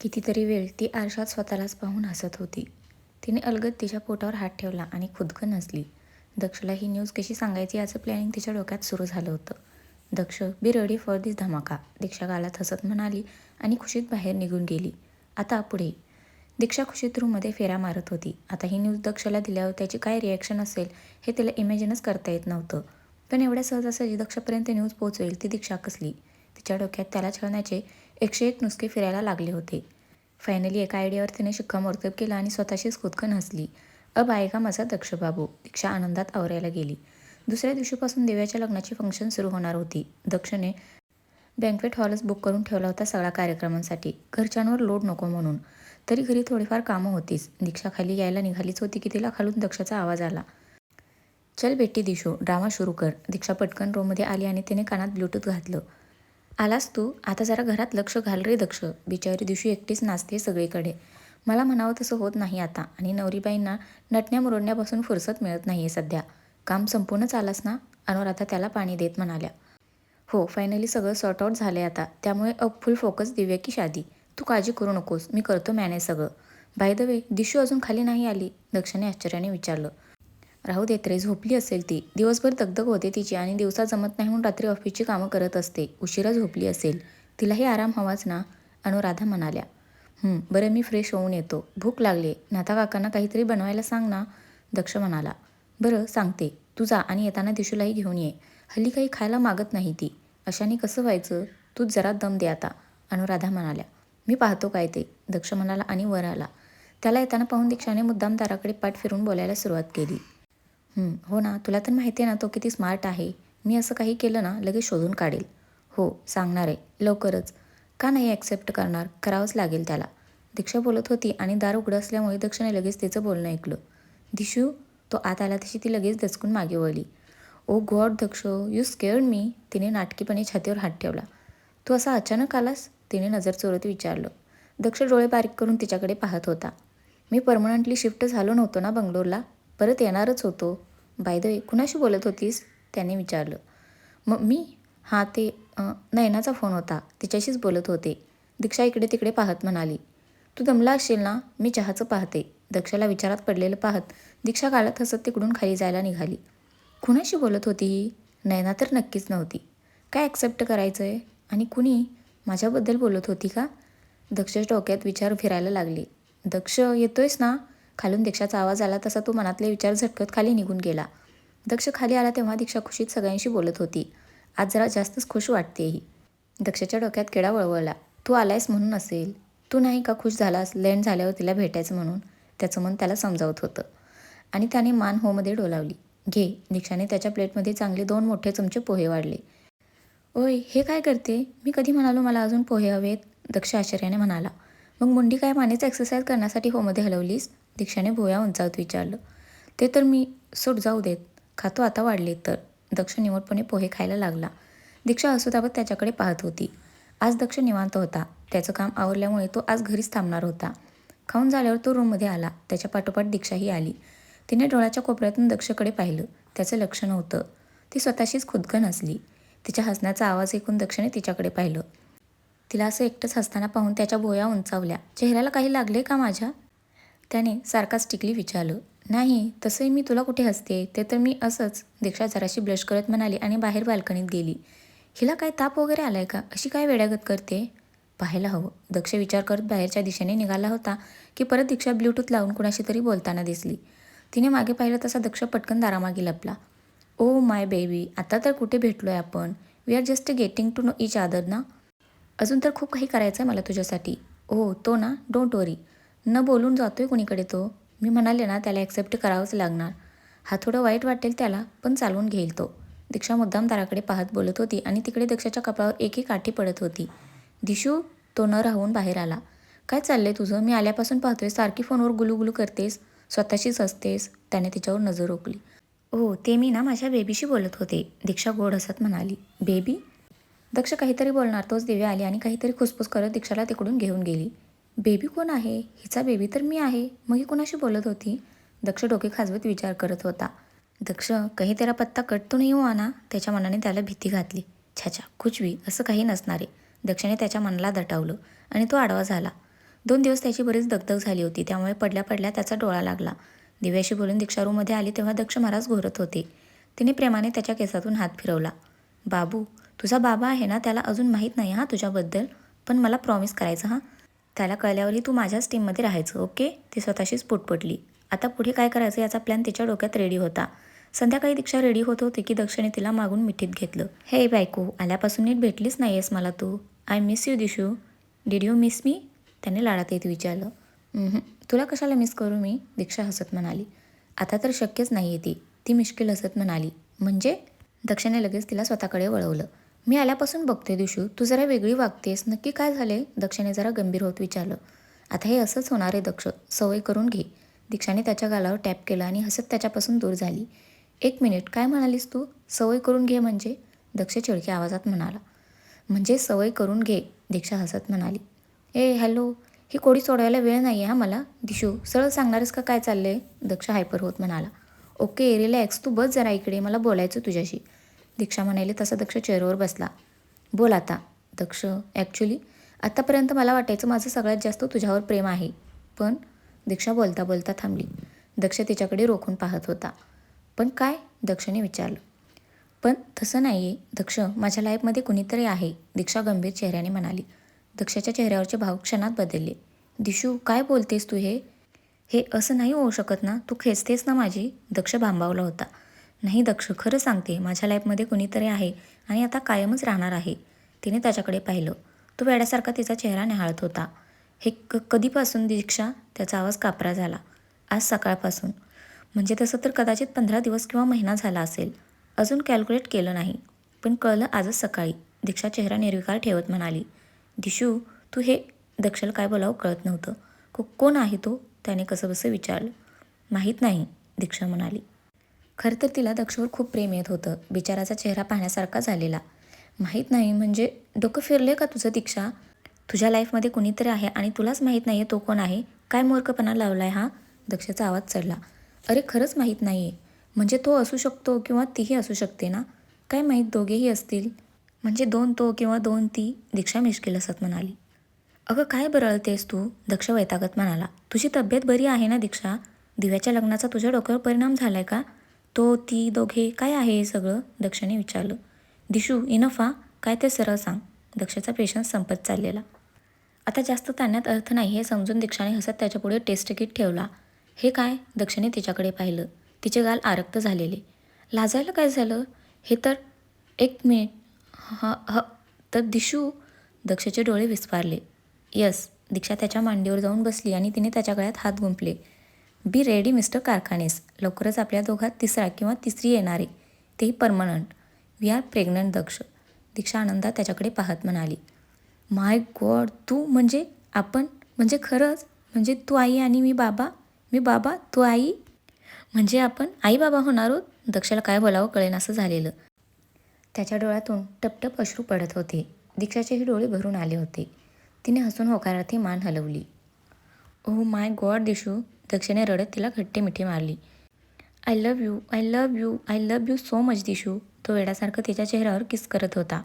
कितीतरी वेळ ती आरशात स्वतःलाच पाहून हसत होती. तिने अलगद तिच्या पोटावर हात ठेवला आणि खुदकन हसली दक्षला ही न्यूज कशी सांगायची याचं प्लॅनिंग तिच्या डोक्यात सुरू झालं होतं. दक्ष बी रेडी फॉर दिस धमाका. दीक्षा गालात हसत म्हणाली आणि खुशीत बाहेर निघून गेली. आता पुढे. दीक्षा खुशीत रूममध्ये फेऱ्या मारत होती. आता ही न्यूज दक्षला दिल्यावर त्याची काय रिॲक्शन असेल हे तिला इमॅजिनच करता येत नव्हतं. पण एवढ्या सहजासहजी दक्षापर्यंत न्यूज पोहोचवेल ती दीक्षा कसली? तिच्या डोक्यात त्याला छळण्याचे एकशे एक नुसके फिरायला लागले होते. फायनली एका आयडियावर तिने शिक्कामोर्तब केला आणि स्वतःशीच खुदकन हसली. अब आएगा माझा दक्ष बाबू दीक्षा आनंदात आवरायला गेली. दुसऱ्या दिवशीपासून देव्याच्या लग्नाची फंक्शन सुरू होणार होती. दक्षने बँकवेट हॉलच बुक करून ठेवला होता सगळ्या कार्यक्रमांसाठी. घरच्यांवर लोड नको म्हणून. तरी घरी थोडीफार कामं होतीच. दीक्षा खाली यायला निघालीच होती की तिला खालून दक्षाचा आवाज आला. चल बेटी दिशू ड्रामा सुरू कर. दीक्षा पटकन रूममध्ये आली आणि तिने कानात ब्लूटूथ घातलं. आलास तू? आता जरा घरात लक्ष घाल रे दक्ष. बिचारी दिवशी एकटीच नाचते सगळीकडे. मला म्हणावं तसं होत नाही आता. आणि नवरीबाईंना नटण्या मुरडण्यापासून फुरसत मिळत नाही आहे सध्या. काम संपूर्णच आलास ना? अनुराधा त्याला पाणी देत म्हणाल्या. हो फायनली सगळं सॉर्ट आउट झालं आहे आता. त्यामुळे अप फुल फोकस दिव्या की शादी. तू काळजी करू नकोस. मी करतो मॅनेज सगळं. बाय द वे दिशू अजून खाली नाही आली. दक्षाने आश्चर्याने विचारलं. राहू देत रे झोपली असेल ती. दिवसभर दगदग होते तिची आणि दिवसा जमत नाही म्हणून रात्री ऑफिसची कामं करत असते. उशिरा झोपली असेल. तिलाही आराम हवाच ना? अनुराधा म्हणाल्या. बरं मी फ्रेश होऊन येतो. भूक लागली. नाता काकांना काहीतरी बनवायला सांग ना? दक्ष म्हणाला. बरं सांगते. तू जा आणि येताना दिशूलाही घेऊन ये. हल्ली काही खायला मागत नाही ती. अशाने कसं व्हायचं? तूच जरा दम दे आता. अनुराधा म्हणाल्या. मी पाहतो काय ते. दक्ष म्हणाला आणि वर आला. त्याला येताना पाहून दीक्षाने मुद्दाम दाराकडे पाठ फिरून बोलायला सुरुवात केली. हो ना. तुला तर माहिती आहे ना तो किती स्मार्ट आहे. मी असं काही केलं ना लगेच शोधून काढेल. हो सांगणार. आहे लवकरच. का नाही ॲक्सेप्ट करणार? करावंच लागेल त्याला. दीक्षा बोलत होती आणि दार उघडं असल्यामुळे दक्षने लगेच तिचं बोलणं ऐकलं. दिशू तो आत आला तशी ती लगेच दचकून मागे वळली. ओ god Daksh you scared me तिने नाटकीपणे छातीवर हात ठेवला. तू असा अचानक आलास? तिने नजर चोरत विचारलं. दक्ष डोळे बारीक करून तिच्याकडे पाहत होता. मी परमनंटली शिफ्ट झालो नव्हतो ना बंगलोरला? परत येणारच होतो. बाय द वे कुणाशी बोलत होतीस? त्याने विचारलं. मग मी? हां ते नयनाचा फोन होता. तिच्याशीच बोलत होते. दीक्षा इकडे तिकडे पाहत म्हणाली. तू दमला असशील ना? मी चहाचं पाहते. दक्षाला विचारात पडलेलं पाहत दीक्षा गालत हसत तिकडून खाली जायला निघाली. कुणाशी बोलत होती ही? नयना तर नक्कीच नव्हती. काय ॲक्सेप्ट करायचं आहे आणि कुणी माझ्याबद्दल बोलत होती का? दक्षच्या डोक्यात विचार फिरायला लागले. दक्ष येतोयस ना? खालून दीक्षाचा आवाज आला तसा तो मनातले विचार झटकत खाली निघून गेला. दक्ष खाली आला तेव्हा दीक्षा खुशीत सगळ्यांशी बोलत होती. आज जरा जास्तच खुश वाटते ही दक्षाच्या डोक्यात किडा वळवळला. तू आलायस म्हणून असेल. तू नाही का खुश झालास? लँड झाल्यावर तिला भेटायचं म्हणून. त्याचं मन त्याला समजावत होतं. आणि त्याने मान होमध्ये डोलावली. घे. दीक्षाने त्याच्या प्लेटमध्ये चांगले दोन मोठे चमचे पोहे वाढले. ओय हे काय करते? मी कधी म्हणालो मला अजून पोहे हवेत? दक्ष आश्चर्याने म्हणाला. मग मुंडी काय मानेचं एक्सरसाइज करण्यासाठी होमध्ये हलवलीस? दीक्षाने भोया उंचावत विचारलं. ते तर मी सूट जाऊ देत खातो आता वाढले तर. दक्ष निवडपणे पोहे खायला लागला. दीक्षा हसूदाबत त्याच्याकडे पाहत होती. आज दक्ष निवांत होता. त्याचं काम आवरल्यामुळे तो आज घरीच थांबणार होता. खाऊन झाल्यावर तो रूममध्ये आला. त्याच्या पाठोपाठ दीक्षाही आली. तिने डोळ्याच्या कोपऱ्यातून दक्षकडे पाहिलं. त्याचं लक्ष नव्हतं. ती स्वतःशीच खुदकन हसली. तिच्या हसण्याचा आवाज ऐकून दक्षने तिच्याकडे पाहिलं. तिला असं एकटंच हसताना पाहून त्याच्या भोया उंचावल्या. चेहऱ्याला काही लागले का माझ्या? त्याने सार्कास्टिकली विचारलं. नाही तसंही मी तुला कुठे हसते? ते तर मी असंच दीक्षा जराशी ब्लश करत म्हणाली आणि बाहेर बाल्कनीत गेली. हिला काय ताप वगैरे आलाय का? अशी काय वेड्यागत करते? पाहायला हवं. दक्ष विचार करत बाहेरच्या दिशेने निघाला होता की परत दीक्षा ब्ल्यूटूथ लावून कुणाशी तरी बोलताना दिसली. तिने मागे पाहिलं तसा दक्ष पटकन दारामागे लपला. ओ माय बेबी आता तर कुठे भेटलो आहे आपण? We are just getting to know each other ना? अजून तर खूप काही करायचं आहे मला तुझ्यासाठी. हो तो ना डोंट वरी न बोलून जातो आहे कुणीकडे तो. मी म्हणाले ना त्याला ॲक्सेप्ट करावंच लागणार. हा थोडं वाईट वाटेल त्याला पण चालवून घेईल तो. दीक्षा मुद्दाम दाराकडे पाहत बोलत होती आणि तिकडे दीक्षाच्या कपाळावर एक एक काठी पडत होती. दिशू तो न राहून बाहेर आला. काय चाललंय तुझं? मी आल्यापासून पाहतोय सारखी फोनवर गुलूगुलू करतेस. स्वतःशीच असतेस. त्याने तिच्यावर नजर रोखली. हो ते मी ना माझ्या बेबीशी बोलत होते. दीक्षा गोड हसत म्हणाली. बेबी दक्ष काहीतरी बोलणार तोच दिव्या आली आणि काहीतरी खुसफुस करत दीक्षाला तिकडून घेऊन गेली. बेबी कोण आहे? हिचा बेबी तर मी आहे. मग ही कुणाशी बोलत होती? दक्ष डोके खाजवत विचार करत होता. दक्ष कही तेरा पत्ता कट तो नाही हो आना त्याच्या मनाने त्याला भीती घातली. छाछा कुचवी असं काही नसणारे. दक्षने त्याच्या मनाला दटावलं आणि तो आडवा झाला. दोन दिवस त्याची बरीच दगदग झाली होती. त्यामुळे पडल्या पडल्या त्याचा डोळा लागला. दिव्याशी बोलून दीक्षा रूममध्ये आली तेव्हा दक्ष महाराज घोरत होते. तिने प्रेमाने त्याच्या केसातून हात फिरवला. बाबू तुझा बाबा आहे ना त्याला अजून माहीत नाही हां तुझ्याबद्दल. पण मला प्रॉमिस करायचं हां. त्याला कळल्यावरही तू माझ्याच टीममध्ये राहायचं ओके ती स्वतःशीच पुटपटली आता पुढे काय करायचं याचा प्लॅन तिच्या डोक्यात रेडी होता. संध्याकाळी दीक्षा रेडी होत होती की दक्षिणे तिला मागून मिठीत घेतलं. हे बायको आल्यापासून नीट भेटलीच नाही आहेस मला तू. I miss you Dishu. Did you miss me त्याने लाडात येत विचारलं. तुला कशाला मिस करू मी? दीक्षा हसत म्हणाली. आता तर शक्यच नाही आहे ती. ती मिश्किल हसत म्हणाली. म्हणजे? दक्षाने लगेच तिला स्वतःकडे वळवलं. मी आल्यापासून बघते दिशू तू जरा वेगळी वागतेस नक्की काय झाले? दक्षाने जरा गंभीर होत विचारलं. आता हे असंच होणार आहे दक्ष सवय करून घे. दीक्षाने त्याच्या गालावर टॅप केला आणि हसत त्याच्यापासून दूर झाली. एक मिनिट काय म्हणालीस तू? सवय करून घे म्हणजे? दक्ष चिडक्या आवाजात म्हणाला. म्हणजे सवय करून घे दीक्षा हसत म्हणाली. ए हॅलो ही कोडी सोडवायला वेळ नाही आहे हा मला? दिशू सरळ सांगणारच का काय चाललं आहे दक्ष हायपर होत म्हणाला. Okay relax. तू बस जरा इकडे मला बोलायचं तुझ्याशी. दीक्षा म्हणाले तसा दक्ष चेअरवर बसला. बोल आता. दक्ष ॲक्च्युली आत्तापर्यंत मला वाटायचं माझं सगळ्यात जास्त तुझ्यावर प्रेम आहे. पण दीक्षा बोलता बोलता थांबली. दक्ष तिच्याकडे रोखून पाहत होता. पण काय? दक्षने विचारलं. पण तसं नाही आहे दक्ष माझ्या लाईफमध्ये कुणीतरी आहे दीक्षा गंभीर चेहऱ्याने म्हणाली. दक्षाच्या चेहऱ्यावरचे भाव क्षणात बदलले. दिशू काय बोलतेस तू हे? हे असं नाही होऊ शकत ना तू खेचतेस ना माझी दक्ष भांबावला होता. नाही दक्ष खरं सांगते माझ्या लाईफमध्ये कुणीतरी आहे आणि आता कायमच राहणार आहे. तिने त्याच्याकडे पाहिलं. तो वेड्यासारखा तिचा चेहरा निहाळत होता. हे क कधीपासून दीक्षा? त्याचा आवाज कापरा झाला. आज सकाळपासून. म्हणजे तसं तर कदाचित पंधरा दिवस किंवा महिना झाला असेल. अजून कॅल्क्युलेट केलं नाही. पण कळलं आजच सकाळी. दीक्षा चेहरा निर्विकार ठेवत म्हणाली दिशू तू हे दक्षल काय बोलावं कळत नव्हतं. को कोण आहे तो? त्याने कसं बसं विचारलं? माहीत नाही दीक्षा म्हणाली. खरं तर तिला दक्षवर खूप प्रेम येत होतं. बिचाराचा चेहरा पाहण्यासारखा झालेला. माहीत नाही म्हणजे डोकं फिरले का तुझं दीक्षा? तुझ्या लाईफमध्ये कुणीतरी आहे आणि तुलाच माहीत नाही आहे तो कोण आहे? काय मूर्खपणा लावला आहे हा? दक्षेचा आवाज चढला. अरे खरंच माहीत नाही आहे म्हणजे तो असू शकतो किंवा तीही असू शकते ना? काय माहीत दोघेही असतील? म्हणजे दोन तो किंवा दोन ती? दीक्षा मिश्किल असत म्हणाली. अगं काय बरळतेस तू? दक्ष वैतागत म्हणाला. तुझी तब्येत बरी आहे ना दीक्षा? दिव्याच्या लग्नाचा तुझ्या डोक्यावर परिणाम झालाय का? तो ती दोघे काय आहे हे सगळं? दक्षने विचारलं. दिशू इनफा काय ते सरळ सांग. दक्षचा पेशन्स संपत चाललेला. आता जास्त ताण्यात अर्थ नाही हे समजून दीक्षाने हसत त्याच्यापुढे टेस्ट किट ठेवला. हे काय? दक्षने तिच्याकडे पाहिलं. तिचे गाल आरक्त झालेले. लाजायला काय झालं? हे तर एक मिनिट. ह ह तर दिशू? दक्षचे डोळे विस्फारले. यस दीक्षा त्याच्या मांडीवर जाऊन बसली आणि तिने त्याच्या गळ्यात हात गुंपले बी रेडी मिस्टर कारखानेस. लवकरच आपल्या दोघात तिसरा किंवा तिसरी येणारे. तेही permanent. We are pregnant Daksh. Diksha आनंदात त्याच्याकडे पाहत म्हणाली. माय गॉड तू म्हणजे आपण? म्हणजे खरंच? म्हणजे तू आई आणि मी बाबा? मी बाबा तू आई? म्हणजे आपण आई बाबा होणार आहोत? दक्षाला काय बोलावं कळेन असं झालेलं. त्याच्या डोळ्यातून टपटप अश्रू पडत होते. दीक्षाचेही डोळे भरून आले होते. तिने हसून होकारार्थी मान हलवली. ओह माय गॉड दिशू दक्षिणे रडत तिला घट्टे मिठी मारली. I love you I love you I love you so much Dishu तो वेड्यासारखं तिच्या चेहऱ्यावर किस करत होता.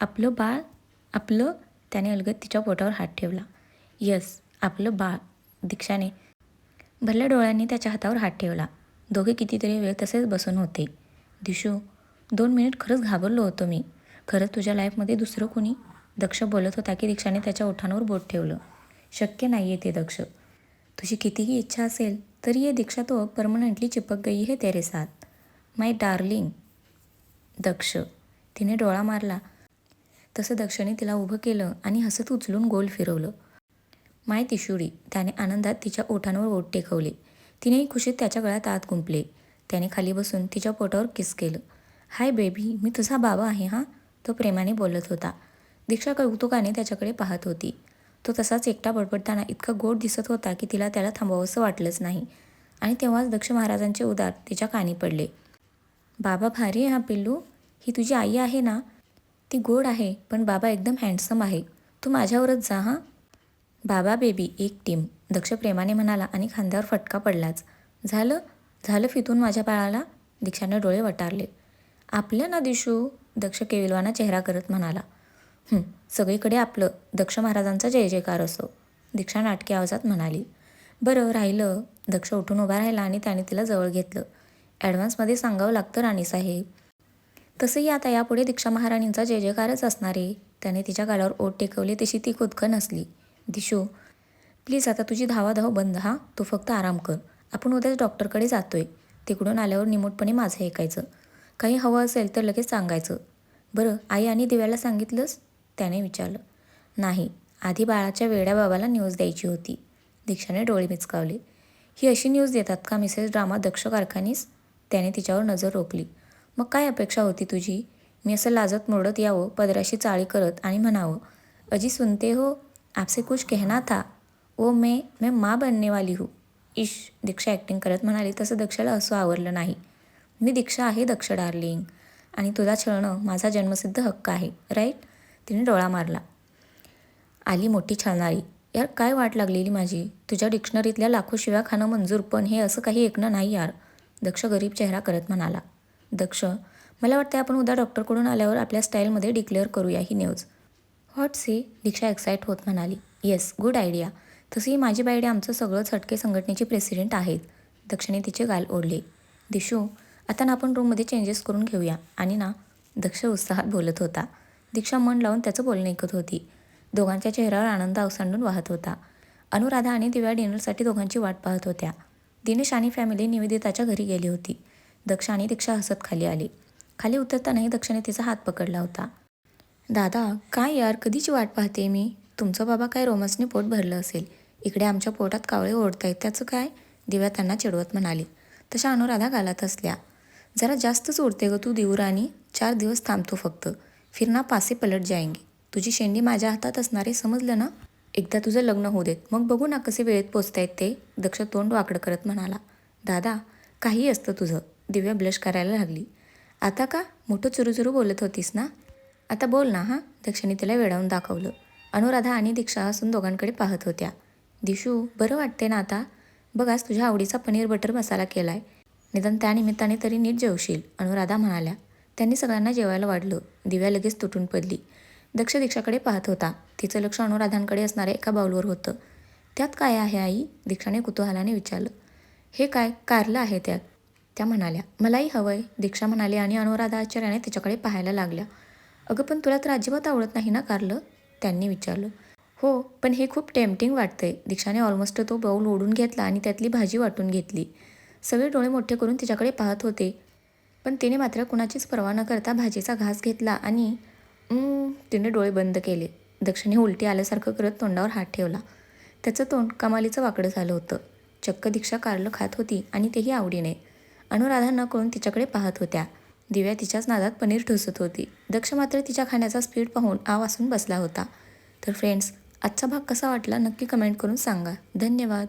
आपलं बाळ आपलं त्याने अलगत तिच्या पोटावर हात ठेवला. यस आपलं बाळ दीक्षाने भरल्या डोळ्यांनी त्याच्या हातावर हात ठेवला. दोघे कितीतरी वेळ तसेच बसून होते. दिशू दोन मिनिट खरंच घाबरलो होतो मी. खरंच तुझ्या लाईफमध्ये दुसरं कोणी दक्ष बोलत होता की दीक्षाने त्याच्या ओठांवर बोट ठेवलं. शक्य नाही आहे ते दक्ष. तुझी कितीही इच्छा असेल तरी ये दीक्षा तो परमनंटली चिपक गई है तेरे साथ माय डार्लिंग. दक्ष. तिने डोळा मारला. तसं दक्षने तिला उभं केलं आणि हसत उचलून गोल फिरवलं. माय तिशुडी त्याने आनंदात तिच्या ओठांवर ओठ टेकवले. तिनेही खुशीत त्याच्या गळ्यात आत गुंपले त्याने खाली बसून तिच्या पोटावर किस केलं. हाय बेबी मी तुझा बाबा आहे हां? तो प्रेमाने बोलत होता. दीक्षा कौतुकाने त्याच्याकडे पाहत होती. तो तसाच एकटा बडबडताना इतका गोड दिसत होता की तिला त्याला थांबावंसं वाटलंच नाही. आणि तेव्हाच दक्ष महाराजांचे उदार तिच्या कानी पडले. बाबा भारी आहे हा पिल्लू. ही तुझी आई आहे ना? ती गोड आहे पण बाबा एकदम हँडसम आहे. तू माझ्यावरच जा हां. बाबा बेबी एक टीम. दक्ष प्रेमाने म्हणाला आणि खांद्यावर फटका पडलाच. झालं? झालं फितून माझ्या बाळाला? दीक्षाने डोळे वटारले. आपलं ना दिशू? दक्ष केविलवाना चेहरा करत म्हणाला. सगळीकडे आपलं. दक्ष महाराजांचा जय जयकार असो. दीक्षा नाटकी आवाजात म्हणाली. बरं राहिलं. दक्ष उठून उभा राहिला आणि त्याने तिला जवळ घेतलं. ॲडव्हान्समध्ये सांगावं लागतं राणीसाहेब. तसंही आता यापुढे दीक्षा महाराणींचा जय जयकारच असणार आहे. त्याने तिच्या गालावर ओट टेकवली तशी ती खुदकन असली दिशू प्लीज आता तुझी धावाधाव बंद हा. तू फक्त आराम कर. आपण उद्याच डॉक्टरकडे जातोय. तिकडून आल्यावर निमूटपणे माझं ऐकायचं. काही हवं असेल तर लगेच सांगायचं. बरं आई आणि दिव्याला सांगितलंस? त्याने विचारलं नाही आधी बाळाच्या वेड्या बाबाला न्यूज द्यायची होती. दीक्षाने डोळे मिचकावले. ही अशी न्यूज देतात का मिसेस ड्रामा दक्ष कारखानीस? त्याने तिच्यावर नजर रोखली. मग काय अपेक्षा होती तुझी? मी असं लाजत मोडत यावं पदराशी चाळी करत आणि म्हणावं अजी सुनते हो आपसे कुछ कहना था ओ मे मैं माँ बनने वाली हूँ. इश दीक्षा ॲक्टिंग करत म्हणाली तसं दक्षाला असं आवडलं नाही. मी दीक्षा आहे दक्ष डार्लिंग. आणि तुला छळणं माझा जन्मसिद्ध हक्क आहे राईट तिने डोळा मारला. आली मोठी छळणारी यार काय वाट लागलेली माझी? तुझ्या डिक्शनरीतल्या लाखो शिव्या खाणं मंजूर पण हे असं काही ऐकणं नाही यार दक्ष गरीब चेहरा करत म्हणाला. दक्ष मला वाटतं आपण उद्या डॉक्टरकडून आल्यावर आपल्या स्टाईलमध्ये डिक्लेअर करूया ही news. What see Diksha excite होत म्हणाली. येस गुड आयडिया तसंही माझी बायडे आमचं सगळंच झटके संघटनेचे प्रेसिडेंट आहेत. दक्षिणे तिचे गाल ओढले. दिशू आता ना आपण रूममध्ये चेंजेस करून घेऊया. आणि ना दक्ष उत्साहात बोलत होता. दीक्षा मन लावून त्याचं बोलणं ऐकत होती. दोघांच्या चेहऱ्यावर आनंद अवसांडून वाहत होता. अनुराधा आणि दिव्या डिनरसाठी दोघांची वाट पाहत होत्या. दिनेश आणि फॅमिली निवेदिताच्या घरी गेली होती. दक्ष आणि दीक्षा हसत खाली आली. खाली उतरतानाही दक्षने तिचा हात पकडला होता. दादा काय यार कधीची वाट पाहते मी? तुमचं बाबा काय रोमसने पोट भरलं असेल. इकडे आमच्या पोटात कावळे ओढतायत त्याचं काय? दिव्या त्यांना चिडवत म्हणाली. तशा अनुराधा घालत असल्या. जरा जास्तच उडते ग तू दिवराणी चार दिवस थांबतो फक्त. फिर ना पासे पलट जाएंगे. तुझी शेंडी माझ्या हातात असणारे समजलं ना? एकदा तुझं लग्न होऊ देत. मग बघू ना कसे वेळेत पोचतायत ते दक्ष तोंड वाकडं करत म्हणाला. दादा काही असतं तुझं. दिव्या ब्लश करायला लागली. आता का? मोठं चुरूचुरू बोलत होतीस ना? आता बोल ना हां? दक्षिणी तिला वेळावून दाखवलं. अनुराधा आणि दीक्षा असून दोघांकडे पाहत होत्या. दिशू बरं वाटते ना आता? बघ आज तुझ्या आवडीचा पनीर बटर मसाला केला आहे निदान त्यानिमित्ताने तरी नीट जेवशील अनुराधा म्हणाल्या. त्यांनी सगळ्यांना जेवायला वाढलं. दिव्या लगेच तुटून पडली. दक्ष दीक्षाकडे पाहत होता. तिचं लक्ष अनुराधांकडे असणाऱ्या एका बाऊलवर होतं. त्यात काय आहे आई? दीक्षाने कुतूहलाने विचारलं. हे काय? कारलं आहे त्यात. त्या म्हणाल्या मलाही हवंय. दीक्षा म्हणाली आणि अनुराधा आश्चर्याने तिच्याकडे पाहायला लागल्या. अगं पण तुला तर अजिबात आवडत नाही ना कारलं? त्यांनी विचारलं. हो पण हे खूप टेम्पटिंग वाटतंय. दीक्षाने ऑलमोस्ट तो बाऊल ओढून घेतला आणि त्यातली भाजी वाटून घेतली. सगळे डोळे मोठे करून तिच्याकडे पाहत होते. पण तिने मात्र कुणाचीच पर्वा न करता भाजीचा घास घेतला आणि तिने डोळे बंद केले. दक्षिणे उलटी आल्यासारखं करत तोंडावर हात ठेवला. त्याचं तोंड कमालीचं वाकडं झालं होतं. चक्क दीक्षा कारलं खात होती आणि तेही आवडीने. अनुराधा न कळून तिच्याकडे पाहत होत्या. दिव्या तिच्याच नादात पनीर ठोसत होती. दक्ष मात्र तिच्या खाण्याचा स्पीड पाहून आवासून बसला होता. तर फ्रेंड्स आजचा भाग कसा वाटला नक्की कमेंट करून सांगा. धन्यवाद.